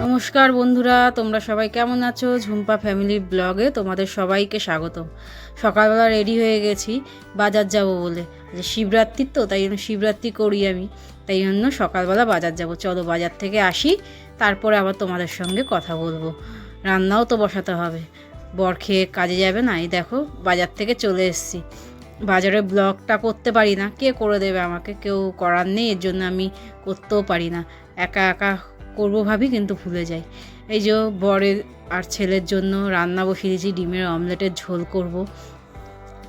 নমস্কার বন্ধুরা, তোমরা সবাই কেমন আছো? ঝুম্পা ফ্যামিলি ব্লগে তোমাদের সবাইকে স্বাগত সকালবেলা রেডি হয়ে গেছি, বাজার যাব বলে। যে শিবরাত্রির তো, তাই জন্য শিবরাত্রি করি আমি। তাই জন্য সকালবেলা বাজার যাব। চলো বাজার থেকে আসি, তারপরে আবার তোমাদের সঙ্গে কথা বলব। রান্নাও তো বসাতে হবে। বর খেয়ে কাজে যাবে না, এই দেখো, বাজার থেকে চলে এসেছি। বাজারে ব্লগটা করতে পারি না। কে করে দেবে আমাকে? কেউ করার নেই, এর জন্য আমি করতেও পারি না। একা একা করব ভাবি, কিন্তু ভুলে যাই। এই যে বরের আর ছেলের জন্য রান্না বসিয়ে দিয়েছি, ডিমের অমলেটের ঝোল করব।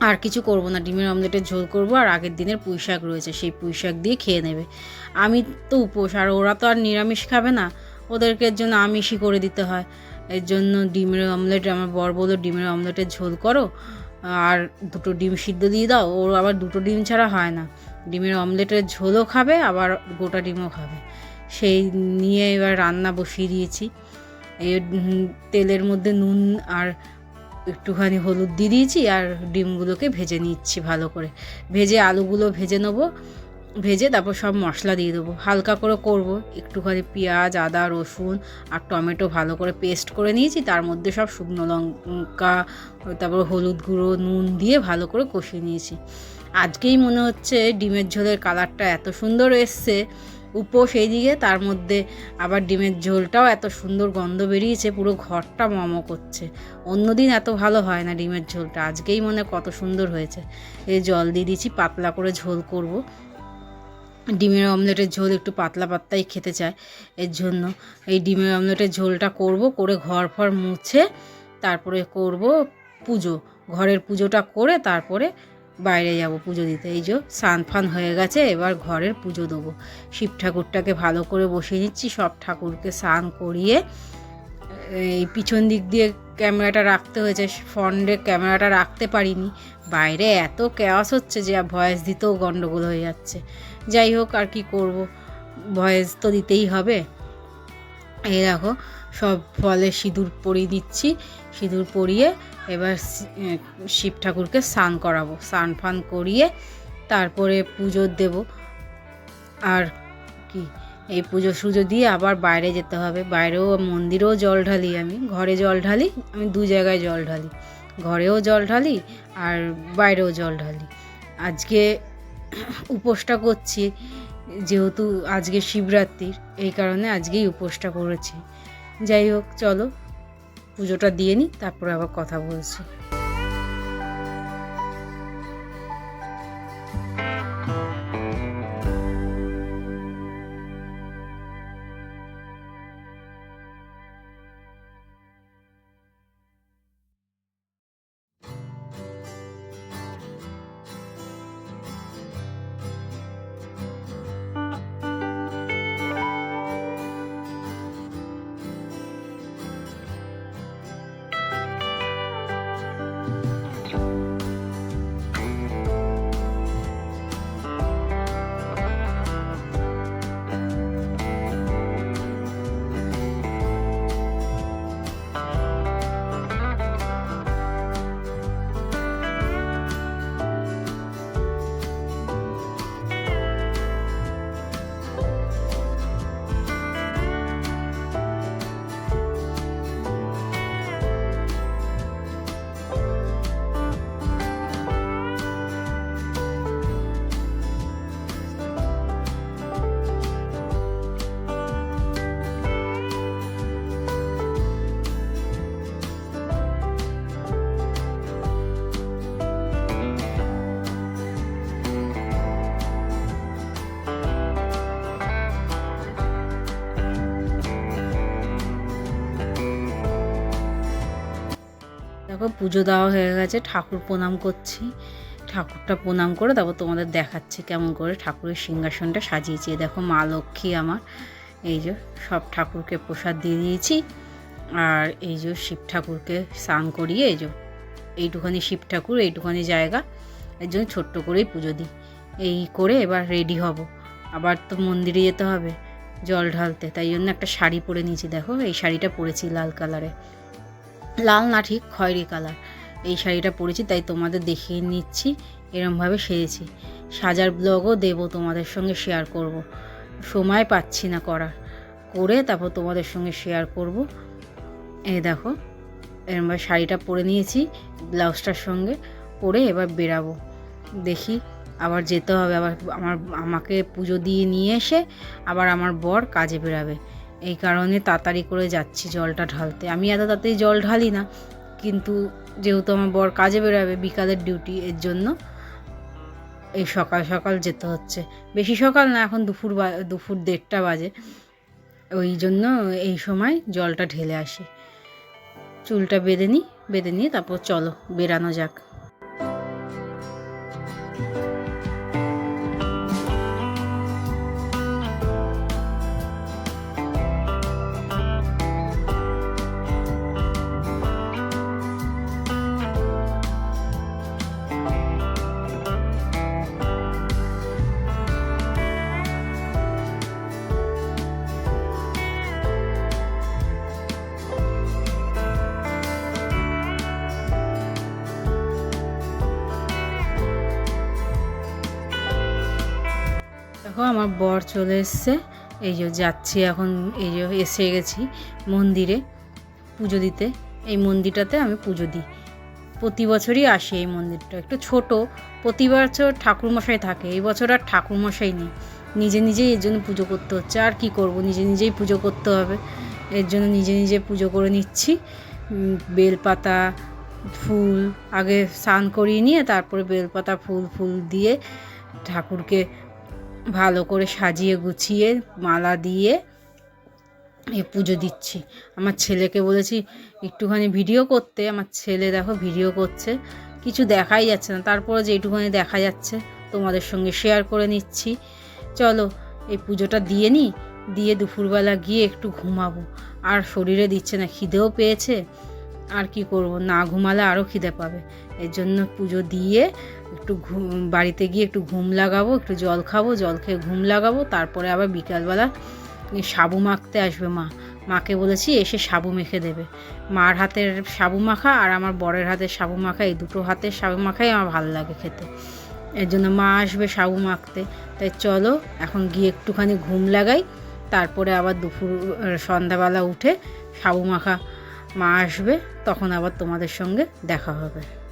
আর কিছু করব না, ডিমের অমলেটের ঝোল করব আর আগের দিনের পুঁই শাক রয়েছে, সেই পুঁই শাক দিয়ে খেয়ে নেবে। আমি তো উপোস, আর ওরা তো আর নিরামিষ খাবে না। ওদেরকে জন্য আমিষই করে দিতে হয়। এর জন্য ডিমের অমলেট, আমার বর বলল, ডিমের অমলেটের ঝোল করো, আর দুটো ডিম সিদ্ধ দিয়ে দাও। ওর আবার দুটো ডিম ছাড়া হয় না। ডিমের অমলেটের ঝোলও খাবে, আবার গোটা ডিমও খাবে। সেই নিয়ে এবার রান্না বসিয়ে দিয়েছি। তেলের মধ্যে নুন আর একটুখানি হলুদ দিয়ে দিয়েছি আর ডিমগুলোকে ভেজে নিচ্ছি ভালো করে। ভেজে আলুগুলো ভেজে নেব, ভেজে তারপর সব মশলা দিয়ে দেবো। হালকা করে করব, একটুখানি পেঁয়াজ, আদা, রসুন আর টমেটো ভালো করে পেস্ট করে নিয়েছি। তার মধ্যে সব শুকনো লঙ্কা, তারপর হলুদ গুঁড়ো, নুন দিয়ে ভালো করে কষিয়ে নিয়েছি। আজকেই মনে হচ্ছে ডিমের ঝোলের কালারটা এত সুন্দর এসছে। উপোস এইদিকে, তার মধ্যে আবার ডিমের ঝোলটাও এত সুন্দর গন্ধ বেরিয়েছে, পুরো ঘরটা মম করছে। অন্যদিন এত ভালো হয় না ডিমের ঝোলটা, আজকেই মনে কত সুন্দর হয়েছে। এই জল দিয়ে দিয়েছি, পাতলা করে ঝোল করব। ডিমের অমলেটের ঝোল একটু পাতলা পাতলাই খেতে চায়, এর জন্য এই ডিমের অমলেটের ঝোলটা করব, করে ঘর ফর মুছে, তারপরে করব পুজো। ঘরের পুজোটা করে তারপরে বাইরে যাব পুজো দিতে। এই যে স্নান ফান হয়ে গেছে, এবার ঘরের পুজো দেবো। শিব ঠাকুরটাকে ভালো করে বসিয়ে নিচ্ছি, সব ঠাকুরকে স্নান করিয়ে, এই পিছন দিক দিয়ে ক্যামেরাটা রাখতে হয়েছে, ফ্রন্টে ক্যামেরাটা রাখতে পারিনি। বাইরে এত ক্যাওয়াস হচ্ছে যে ভয়েস দিতেও গন্ডগোল হয়ে যাচ্ছে। যাই হোক, আর কি করব? ভয়েস তো দিতেই হবে। এই দেখো সব ফলে সিঁদুর পরিয়ে দিচ্ছি। সিঁদুর পরিয়ে এবার শিব ঠাকুরকে স্নান করাবো। স্নান ফান করিয়ে তারপরে পুজো দেব। আর কি? এই পুজো সুজো দিয়ে আবার বাইরে যেতে হবে। বাইরেও মন্দিরেও জল ঢালি আমি। ঘরে জল ঢালি, আমি দু জায়গায় জল ঢালি। ঘরেও জল ঢালি আর বাইরেও জল ঢালি। আজকে উপোসটা করছি, যেহেতু আজকে শিবরাত্রির, এই কারণে আজকেই উপোসটা করেছি। যাই হোক চলো। পুজোটা দিয়ে নিই তারপরে আবার কথা বলছি। দেখো, পুজো দেওয়া হয়ে গেছে, ঠাকুর প্রণাম করছি। ঠাকুরটা প্রণাম করে তারপর তোমাদের দেখাচ্ছি কেমন করে ঠাকুরের সিংহাসনটা সাজিয়েছি। দেখো, মা লক্ষ্মী আমার। এই যে সব ঠাকুরকে প্রসাদ দিয়ে দিয়েছি। আর এই যে শিব ঠাকুরকে স্নান করিয়ে এই যে এইটুখানি শিব ঠাকুর, এইটুখানি জায়গা, এর জন্য ছোট্ট করেই পুজো দিই। এই করে এবার রেডি হব। আবার তো মন্দিরে যেতে হবে, জল ঢালতে। তাই জন্য একটা শাড়ি পরে নিয়েছি। দেখো, এই শাড়িটা পরেছি লাল কালারে। লাল না ঠিক খয়েরি কালার। এই শাড়িটা পরেছি, তাই তোমাদের দেখিয়ে নিচ্ছি, এরমভাবে সেজেছি সাজার ব্লগও দেবো তোমাদের সঙ্গে শেয়ার করব। সময় পাচ্ছি না করার। করে তারপর তোমাদের সঙ্গে শেয়ার করব। এই দেখো, এরমভাবে শাড়িটা পরে নিয়েছি, ব্লাউজটার সঙ্গে পরে এবার বেরাবো। দেখি আবার যেতে হবে, আবার আমার, আমাকে পুজো দিয়ে নিয়ে এসে আবার আমার বর কাজে বেরাবে। এই কারণে তাড়াতাড়ি করে যাচ্ছি জলটা ঢালতে। আমি এত তাড়াতাড়ি জল ঢালি না, কিন্তু যেহেতু আমার বর কাজে বেরোবে বিকালের ডিউটি এর জন্য এই সকাল সকাল যেতে হচ্ছে। বেশি সকাল না, এখন দুপুর দুপুর দেড়টা বাজে। ওই জন্য এই সময় জলটা ঢেলে আসি। চুলটা বেঁধে নিই বেঁধে নিয়ে তারপর চলো বেরানো যাক। আমার বর চলে এসছে। এই যে যাচ্ছি এখন, এই যে এসে গেছি মন্দিরে পুজো দিতে। এই মন্দিরটাতে আমি পুজো দিই। প্রতি বছরই আসি এই মন্দিরটা। একটু ছোট, প্রতি বছর ঠাকুরমশাই থাকে। এই বছর আর ঠাকুরমশাই নেই। নিজে নিজেই এর জন্য পুজো করতে হচ্ছে। আর কি করব? নিজে নিজেই পুজো করতে হবে। এর জন্য নিজে নিজে পুজো করে নিচ্ছি। বেলপাতা, ফুল আগে স্নান করিয়ে নিয়ে তারপরে বেলপাতা, ফুল ফুল দিয়ে ঠাকুরকে ভালো করে সাজিয়ে গুছিয়ে মালা দিয়ে এ পুজো দিচ্ছি। আমার ছেলেকে বলেছি, একটুখানি ভিডিও করতে। আমার ছেলে দেখো ভিডিও করছে। কিছু দেখাই যাচ্ছে না। তারপরে যে একটুখানি দেখা যাচ্ছে, তোমাদের সঙ্গে শেয়ার করে নিচ্ছি। চলো, এই পুজোটা দিয়ে নিই দিয়ে দুপুরবেলা গিয়ে একটু ঘুমাবো। আর শরীরে দিচ্ছে না, খিদেও পেয়েছে। আর কি করব? না ঘুমালে আরও খিদে পাবে। এর জন্য পুজো দিয়ে একটু বাড়িতে গিয়ে একটু ঘুম লাগাবো, একটু জল খাব, জল খেয়ে ঘুম লাগাবো, তারপরে আবার বিকালবেলা সাবু মাখতে আসবে মা। মাকে বলেছি এসে সাবু মেখে দেবে। মার হাতের সাবু মাখা আর আমার বরের হাতের সাবু মাখা, এই দুটো হাতের সাবু মাখাই আমার ভালো লাগে খেতে। এর জন্য মা আসবে সাবু মাখতে। তাই চলো, এখন গিয়ে একটুখানি ঘুম লাগাই, তারপরে আবার দুপুর, সন্ধ্যাবেলা উঠে সাবু মাখা মা আসবে তখন আবার তোমাদের সঙ্গে দেখা হবে।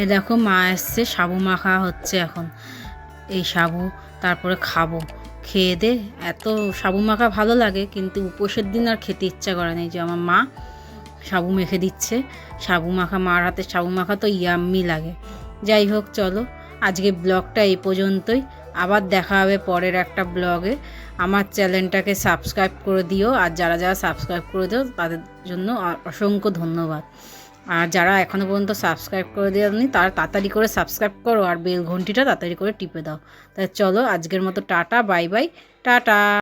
এ দেখো মা এসছে, সাবু মাখা হচ্ছে এখন। এই সাবু, তারপরে খাব। খেয়ে দে, এত সাবু মাখা ভালো লাগে, কিন্তু উপোসের দিন আর খেতে ইচ্ছা করে না। এই যে আমার মা সাবু মেখে দিচ্ছে। সাবু মাখা মার হাতে সাবু মাখা তো ইয়াম্মি লাগে। যাই হোক, চলো, আজকে ব্লগটা এই পর্যন্তই। আবার দেখা হবে পরের একটা ব্লগে। আমার চ্যানেলটাকে সাবস্ক্রাইব করে দিও, আর যারা যারা সাবস্ক্রাইব করে দিও, তাদের জন্য অসংখ্য ধন্যবাদ। আর যারা এখনও পর্যন্ত সাবস্ক্রাইব করে দেয়নি তারা তাড়াতাড়ি করে সাবস্ক্রাইব করো আর বেল ঘন্টিটা তাড়াতাড়ি করে টিপে দাও। তাই চলো আজকের মতো টাটা বাই বাই টাটা।